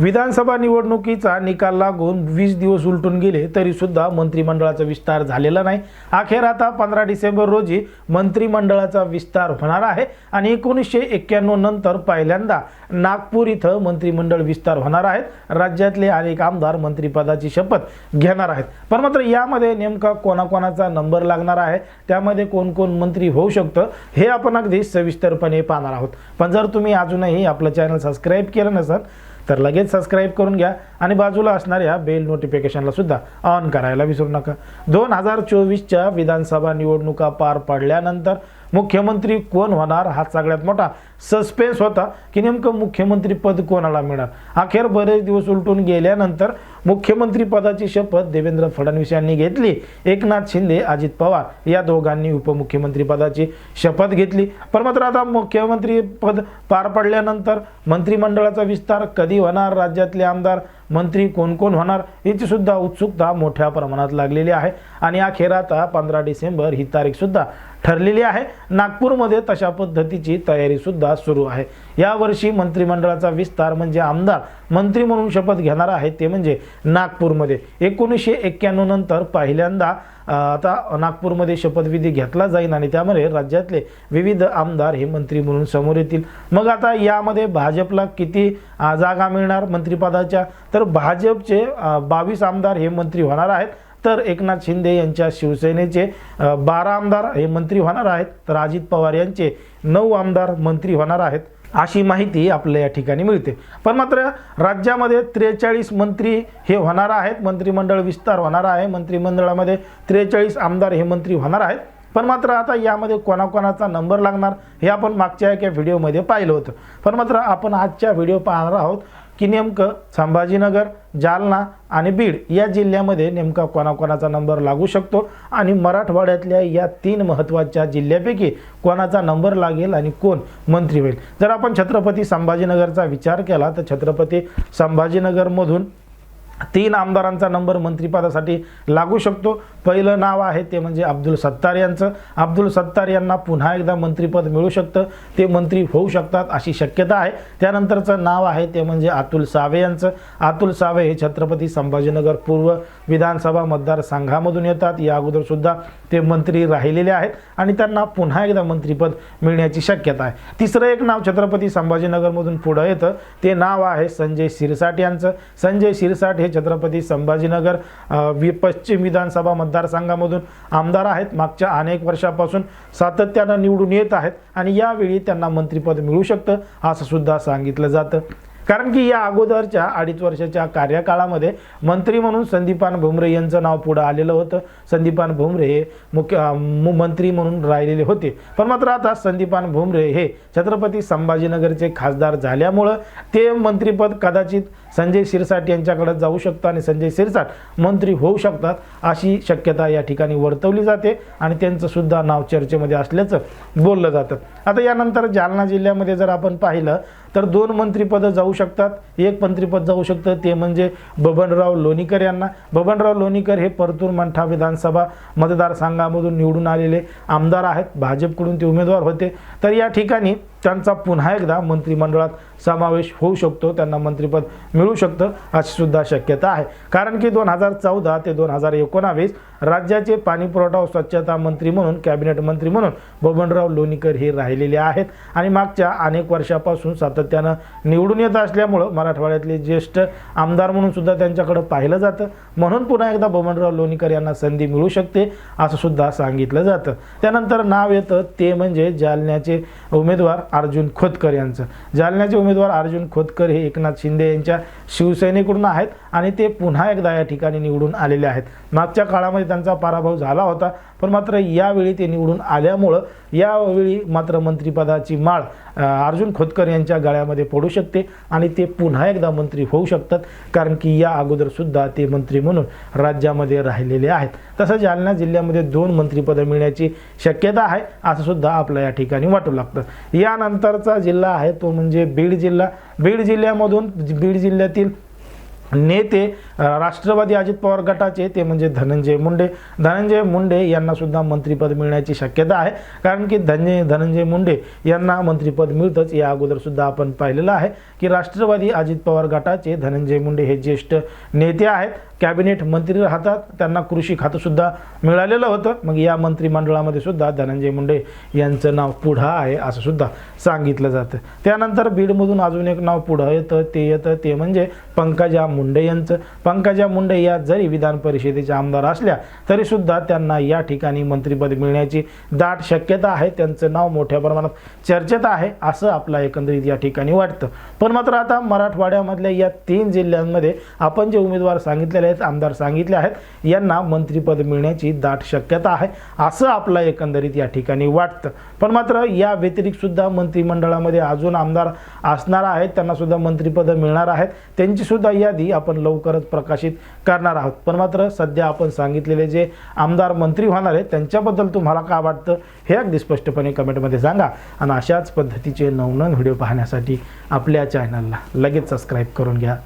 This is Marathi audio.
विधानसभा निवडणुकीचा निकाल लागून वीस दिवस उलटून गेले तरी सुद्धा मंत्रिमंडळाचा विस्तार झालेला नाही. अखेर आता पंधरा डिसेंबर रोजी मंत्रिमंडळाचा विस्तार होणार आहे आणि एकोणीसशे एक्क्याण्णव नंतर पहिल्यांदा नागपूर इथं मंत्रिमंडळ विस्तार होणार आहेत. राज्यातले अनेक आमदार मंत्रिपदाची शपथ घेणार आहेत. पण मात्र यामध्ये नेमका कोणाकोणाचा नंबर लागणार आहे? त्यामध्ये कोण कोण मंत्री होऊ शकतं? हे आपण अगदी सविस्तरपणे पाहणार आहोत. पण जर तुम्ही अजूनही आपलं चॅनल सबस्क्राईब केलं नसेल तर लगेच सबस्क्राईब करून घ्या आणि बाजूला असणाऱ्या बेल नोटिफिकेशनला सुद्धा ऑन करायला विसरू नका. दोन हजार चोवीसच्या विधानसभा निवडणुका पार पडल्यानंतर मुख्यमंत्री कोण होणार हा सगळ्यात मोठा सस्पेन्स होता की नेमकं मुख्यमंत्री पद कोणाला मिळणार? अखेर बरेच दिवस उलटून गेल्यानंतर मुख्यमंत्री पदाची शपथ देवेंद्र फडणवीस यांनी घेतली. एकनाथ शिंदे अजित पवार या दोघांनी उपमुख्यमंत्री पदाची शपथ घेतली. पण मात्र आता मुख्यमंत्री पद पार पडल्यानंतर मंत्रिमंडळाचा विस्तार कधी होणार? राज्यातले आमदार मंत्री कोण कोण होणार? याची सुद्धा उत्सुकता मोठ्या प्रमाणात लागलेली आहे. आणि अखेर आता पंधरा डिसेंबर ही तारीखसुद्धा ठरलेली आहे. नागपूरमध्ये तशा पद्धतीची तयारीसुद्धा सुरू आहे. यावर्षी मंत्रिमंडळाचा विस्तार म्हणजे आमदार मंत्री म्हणून शपथ घेणार आहे ते म्हणजे नागपूरमध्ये. एकोणीसशे एक्क्याण्णव नंतर पहिल्यांदा आता नागपूरमध्ये शपथविधी घेतला जाईल आणि त्यामध्ये राज्यातले विविध आमदार हे मंत्री म्हणून समोर येतील. मग आता यामध्ये भाजपला किती जागा मिळणार मंत्रिपदाच्या? तर भाजपचे बावीस आमदार हे मंत्री होणार आहेत. तर एकनाथ शिंदे यांच्या शिवसेनेचे बारा आमदार हे मंत्री होणार आहेत. तर अजित पवार यांचे नऊ आमदार मंत्री होणार आहेत अशी माहिती आपल्या या ठिकाणी मिळते. पण मात्र राज्यामध्ये त्रेचाळीस मंत्री हे होणार आहेत. मंत्रिमंडळ विस्तार होणार आहे. मंत्रिमंडळामध्ये त्रेचाळीस आमदार हे मंत्री होणार आहेत. पण मात्र आता यामध्ये कोणाकोणाचा नंबर लागणार हे आपण मागच्या एका व्हिडिओमध्ये पाहिलं होतं. पण मात्र आपण आजच्या व्हिडिओ पाहणार आहोत की नेमकं संभाजीनगर जालना आणि बीड या जिल्ह्यामध्ये नेमका कोणाकोणाचा नंबर लागू शकतो आणि मराठवाड्यातल्या या तीन महत्त्वाच्या जिल्ह्यापैकी कोणाचा नंबर लागेल आणि कोण मंत्री होईल. जर आपण छत्रपती संभाजीनगरचा विचार केला तर छत्रपती संभाजीनगरमधून तीन आमदारांचा नंबर मंत्रिपदासाठी लागू शकतो. पहिलं नाव आहे ते म्हणजे अब्दुल सत्तार यांचं. अब्दुल सत्तार यांना पुन्हा एकदा मंत्रिपद मिळू शकतं. ते मंत्री होऊ शकतात अशी शक्यता आहे. त्यानंतरचं नाव आहे ते म्हणजे अतुल सावे यांचं. अतुल सावे हे छत्रपती संभाजीनगर पूर्व विधानसभा मतदारसंघामधून येतात. या अगोदरसुद्धा ते मंत्री राहिलेले आहेत आणि त्यांना पुन्हा एकदा मंत्रिपद मिळण्याची शक्यता आहे. तिसरं एक नाव छत्रपती संभाजीनगरमधून पुढं येतं. ते नाव आहे संजय शिरसाट यांचं. संजय शिरसाट हे छत्रपती संभाजीनगर वि पश्चिम विधानसभा मतदारसंघामधून आमदार आहेत. मागच्या अनेक वर्षापासून सातत्यानं निवडून येत आहेत आणि यावेळी त्यांना मंत्रिपद मिळू शकतं असं सुद्धा सांगितलं जातं. कारण की या अगोदरच्या अडीच वर्षाच्या कार्यकाळामध्ये मंत्री म्हणून संदीपान भुमरे यांचं नाव पुढं आलेलं होतं. संदीपान भुमरे हे मुख्य मु- मंत्री म्हणून राहिलेले होते. पण मात्र आता संदीपान भुमरे हे छत्रपती संभाजीनगरचे खासदार झाल्यामुळं ते मंत्रीपद कदाचित संजय शिरसाट यांच्याकडे जाऊ शकतं आणि संजय शिरसाट मंत्री होऊ शकतात अशी शक्यता या ठिकाणी वर्तवली जाते आणि त्यांचंसुद्धा नाव चर्चेमध्ये असल्याचं बोललं जातं. आता यानंतर जालना जिल्ह्यामध्ये जर आपण पाहिलं तर दोन मंत्रिपदं जाऊ शकतात. एक मंत्रिपद जाऊ शकतं ते म्हणजे बबनराव लोणीकर यांना. बबनराव लोणीकर हे परतूर मंठा विधानसभा मतदारसंघामधून निवडून आलेले आमदार आहेत. भाजपकडून ते उमेदवार होते. तर या ठिकाणी त्यांचा पुन्हा एकदा मंत्रिमंडळात समावेश होऊ शकतो त्यांना मंत्रिपद मिळू शकतं अशी सुद्धा शक्यता आहे. कारण की दोन हजार चौदा ते दोन हजार एकोणावीस राज्याचे पाणी पुरवठा व स्वच्छता मंत्री म्हणून कॅबिनेट मंत्री म्हणून बबनराव लोणीकर हे राहिलेले आहेत. आणि मागच्या अनेक वर्षापासून सातत्यानं निवडून येत असल्यामुळं मराठवाड्यातले ज्येष्ठ आमदार म्हणून सुद्धा त्यांच्याकडं पाहिलं जातं. म्हणून पुन्हा एकदा बबनराव लोणीकर यांना संधी मिळू शकते असं सुद्धा सांगितलं जातं. त्यानंतर नाव येतं ते म्हणजे जालन्याचे उमेदवार अर्जुन खोतकर यांचं. जालन्याचे उमेदवार अर्जुन खोतकर हे एकनाथ शिंदे यांच्या शिवसेनेकडून आहेत. आणि ते पुन्हा एकदा या ठिकाणी निवडून आलेले आहेत. मागच्या काळामध्ये त्यांचा पराभव झाला होता पण मात्र यावेळी ते निवडून आल्यामुळं यावेळी मात्र मंत्रिपदाची माळ अर्जुन खोतकर यांच्या गळ्यामध्ये पडू शकते आणि ते पुन्हा एकदा मंत्री होऊ शकतात कारण की या अगोदरसुद्धा ते मंत्री म्हणून राज्यामध्ये राहिलेले आहेत. तसं जालना जिल्ह्यामध्ये दोन मंत्रिपदं मिळण्याची शक्यता आहे असं सुद्धा आपल्या या ठिकाणी वाटू लागतं. यानंतरचा जिल्हा आहे तो म्हणजे बीड जिल्हा. बीड जिल्ह्यामधून बीड जिल्ह्यातील नेते राष्ट्रवादी अजित पवार गटाचे ते म्हणजे धनंजय मुंडे. धनंजय मुंडे यांना सुद्धा मंत्रिपद मिळण्याची शक्यता आहे. कारण की धनंजय धनंजय मुंडे यांना मंत्रिपद मिळतंच या अगोदर सुद्धा आपण पाहिलेलं आहे की राष्ट्रवादी अजित पवार गटाचे धनंजय मुंडे हे ज्येष्ठ नेते आहेत. कॅबिनेट मंत्री राहतात त्यांना कृषी खातंसुद्धा मिळालेलं होतं. मग या मंत्रिमंडळामध्ये सुद्धा धनंजय मुंडे यांचं नाव पुढं आहे असं सुद्धा सांगितलं जातं. त्यानंतर बीडमधून अजून एक नाव पुढं येतं ते येतं ते म्हणजे पंकजा मुंडे यांचं. पंकजा मुंडे या जरी विधान परिषदेच्या आमदार असल्या तरी सुद्धा त्यांना या ठिकाणी मंत्रिपद मिळण्याची दाट शक्यता आहे. त्यांचं नाव मोठ्या प्रमाणात चर्चेत आहे असं आपला एकंदरीत या ठिकाणी वाटतं. पण मात्र आता मराठवाड्यामधल्या या तीन जिल्ह्यांमध्ये आपण जे उमेदवार सांगितलेले आहेत आमदार सांगितले आहेत यांना मंत्रिपद मिळण्याची दाट शक्यता आहे असं आपला एकंदरीत या ठिकाणी वाटतं. पण मात्र या व्यतिरिक्त सुद्धा मंत्रिमंडळामध्ये अजून आमदार असणार आहेत त्यांना सुद्धा मिळणार आहेत. त्यांची सुद्धा यादी आपण लवकरच प्रकाशित करणार आहोत. पण मात्र सध्या आपण सांगितलेले जे आमदार मंत्री होणार आहेत त्यांच्याबद्दल तुम्हाला काय वाटतं हे अगदी स्पष्टपणे कमेंटमध्ये सांगा. आणि अशाच पद्धतीचे नवनवीन व्हिडिओ पाहण्यासाठी आपल्या चॅनलला लगेच सबस्क्राईब करून घ्या.